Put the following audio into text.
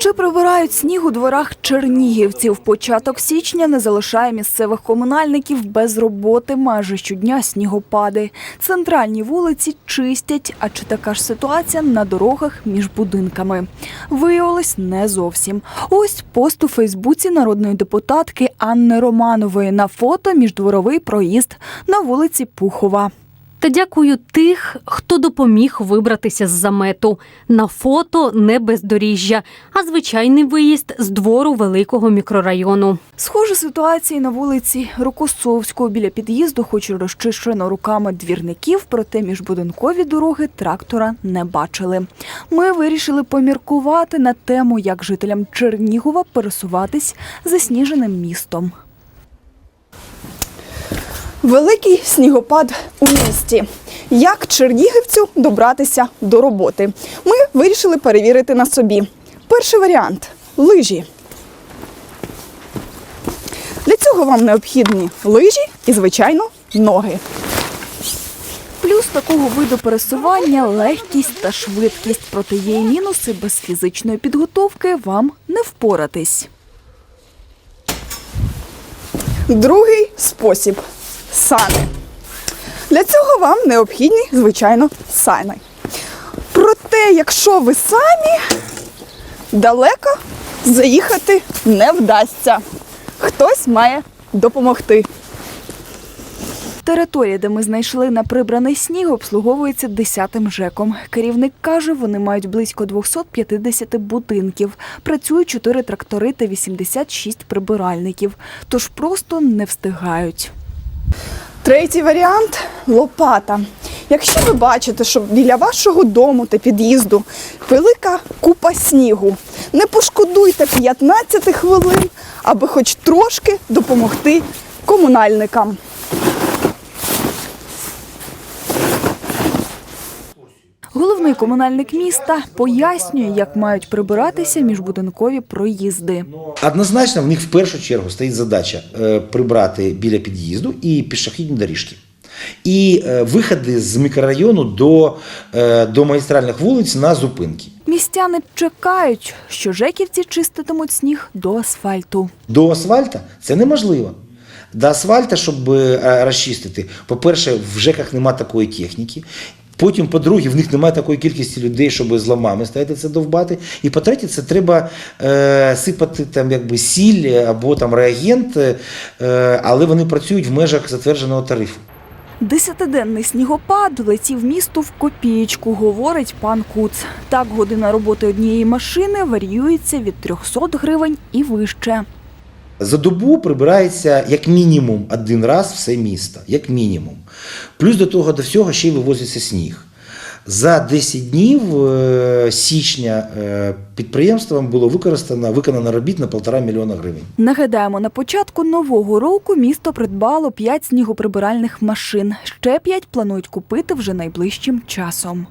Чи прибирають сніг у дворах чернігівців? Початок січня не залишає місцевих комунальників без роботи. Майже щодня снігопади. Центральні вулиці чистять. А чи така ж ситуація на дорогах між будинками? Виявилось не зовсім. Ось пост у Фейсбуці народної депутатки Анни Романової на фото міждворовий проїзд на вулиці Пухова. Та дякую тих, хто допоміг вибратися з замету. На фото не бездоріжжя, а звичайний виїзд з двору великого мікрорайону. Схожа ситуація на вулиці Рокосовського. Біля під'їзду, хоч і розчищено руками двірників, проте міжбудинкові дороги трактора не бачили. Ми вирішили поміркувати на тему, як жителям Чернігова пересуватись засніженим містом. Великий снігопад у місті. Як чернігівцю добратися до роботи? Ми вирішили перевірити на собі. Перший варіант лижі. Для цього вам необхідні лижі і, звичайно, ноги. Плюс такого виду пересування легкість та швидкість. Проте є й мінуси без фізичної підготовки вам не впоратись. Другий спосіб сани. Для цього вам необхідні, звичайно, сани. Проте, якщо ви самі, далеко заїхати не вдасться. Хтось має допомогти. Територія, де ми знайшли неприбраний сніг, обслуговується 10-м ЖЕКом. Керівник каже, вони мають близько 250 будинків. Працюють 4 трактори та 86 прибиральників. Тож просто не встигають. Третій варіант лопата. Якщо ви бачите, що біля вашого дому та під'їзду велика купа снігу, не пошкодуйте 15 хвилин, аби хоч трошки допомогти комунальникам. Головний комунальник міста пояснює, як мають прибиратися міжбудинкові проїзди. Однозначно, в них в першу чергу стоїть задача е, прибрати біля під'їзду і пішохідні доріжки. І е, виходи з мікрорайону до, е, до магістральних вулиць на зупинки. Містяни чекають, що жеківці чиститимуть сніг до асфальту. До асфальта це неможливо. До асфальта, щоб розчистити, по-перше, в ЖЕКах немає такої техніки. Потім, по-друге, в них немає такої кількості людей, щоб з ламами стояти це довбати. І по-третє, це треба е, сипати там якби сіль або там реагент, е, але вони працюють в межах затвердженого тарифу. Десятиденний снігопад летів місту в копієчку, говорить пан Куц. Так, година роботи однієї машини варіюється від 300 гривень і вище. За добу прибирається як мінімум один раз все місто, як мінімум. Плюс до того до всього ще й вивозиться сніг. За 10 днів е, січня е, підприємством було використано виконано робіт на 1,5 мільйона гривень. Нагадаємо, на початку нового року місто придбало 5 снігоприбиральних машин. Ще 5 планують купити вже найближчим часом.